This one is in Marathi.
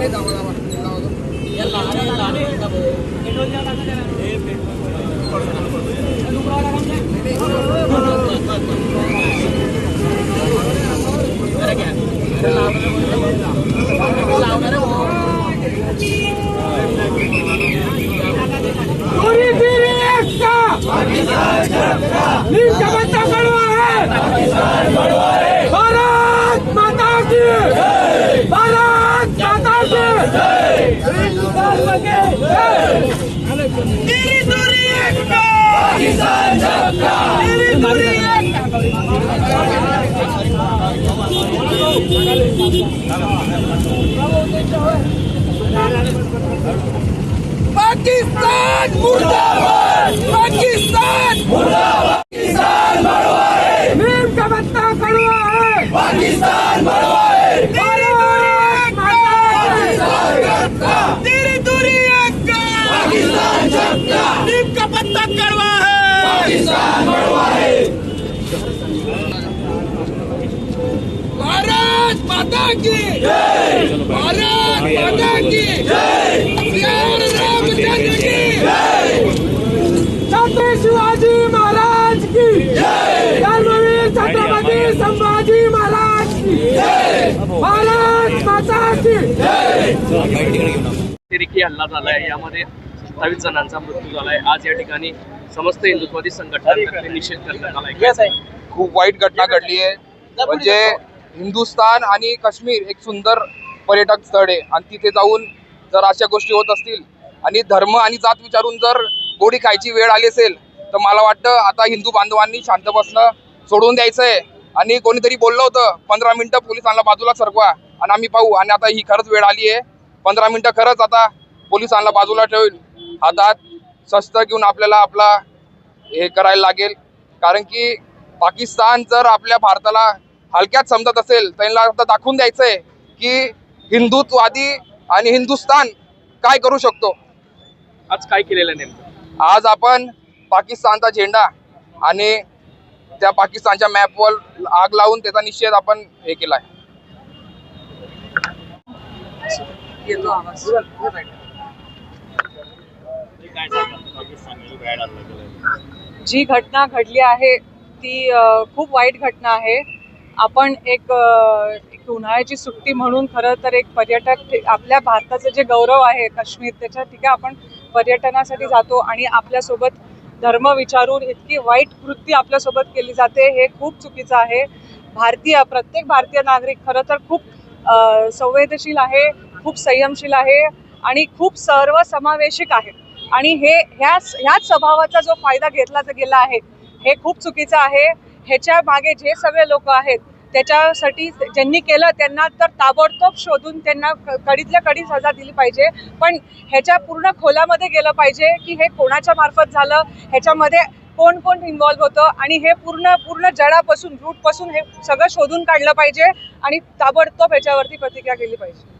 नाही जावं लागत. पाकिस्तान मुर्दाबाद पाकिस्तान मुर्दाबाद पाकिस्तान बड़वा है नीम का पत्ता कड़वा है पाकिस्तान बड़वा है तेरी दूरी एकता पाकिस्तान झपका नीम का पत्ता कड़वा है पाकिस्तान बड़वा है भारत माता की भारत माता की रामचंद्र की शिवाजी महाराज की धर्मवीर संभाजी महाराज की भारत माता की अतिरेकी हल्ला झालाय यामध्ये सत्तावीस जणांचा मृत्यू झालाय. आज या ठिकाणी समस्त हिंदुत्वादी संघटनांतर्फे निषेध करण्यात आलाय. खूप वाईट घटना घडली आहे. म्हणजे हिंदुस्थान आणि काश्मीर एक सुंदर पर्यटक स्थळ आहे. आणि तिथे जाऊन जर अशा गोष्टी होत असतील आणि धर्म आणि जात विचारून जर गोडी खायची वेळ आली असेल तर मला वाटतं आता हिंदू बांधवांनी शांत बसणं सोडून द्यायचं आहे आणि कोणीतरी बोललं होतं पंधरा मिनिटं पोलिसांना बाजूला सरकवा आणि आम्ही पाहू. आणि आता ही खरंच वेळ आली आहे. पंधरा मिनिटं खरंच आता पोलिसांना बाजूला ठेवून हातात शस्त्र घेऊन आपल्याला आपला हे करायला लागेल. कारण की पाकिस्तान जर आपल्या भारताला हलक्यात समजत असेल त्यांना आता दाखवून द्यायचं आहे की हिंदुत्ववादी आणि हिंदुस्तान काय करू शकतो. आज काय केलेलं आहे नेमकं? आज आपण पाकिस्तानचा झेंडा आणि त्या पाकिस्तानच्या मॅपवर आग लावून त्याचा निषेध आपण हे केलाय. जी घटना घडली आहे ती खूप वाईट घटना आहे. आपण एक एक उन्हाळ्याची सुट्टी म्हणून खरं तर एक पर्यटक आपल्या भारताचं जे गौरव आहे काश्मीर त्याच्या ठिकाणी आपण पर्यटनासाठी जातो आणि आपल्यासोबत धर्म विचारून इतकी वाईट कृती आपल्यासोबत केली जाते हे खूप चुकीचं आहे. भारतीय प्रत्येक भारतीय नागरिक खरं तर खूप संवेदनशील आहे खूप संयमशील आहे आणि खूप सर्वसमावेशक आहे. आणि हे ह्याच ह्याच स्वभावाचा जो फायदा घेतला गेला आहे हे खूप चुकीचं आहे. ह्याच्या मागे जे सगळे लोक आहेत त्याच्यासाठी ज्यांनी केलं त्यांना तर ताबडतोब शोधून त्यांना कडीतल्या कडी सजा दिली पाहिजे. पण ह्याच्या पूर्ण खोलामध्ये गेलं पाहिजे की हे कोणाच्या मार्फत झालं ह्याच्यामध्ये कोण कोण इन्व्हॉल्व्ह होतं आणि हे पूर्ण पूर्ण जडापासून रूटपासून हे सगळं शोधून काढलं पाहिजे आणि ताबडतोब ह्याच्यावरती प्रतिक्रिया केली पाहिजे.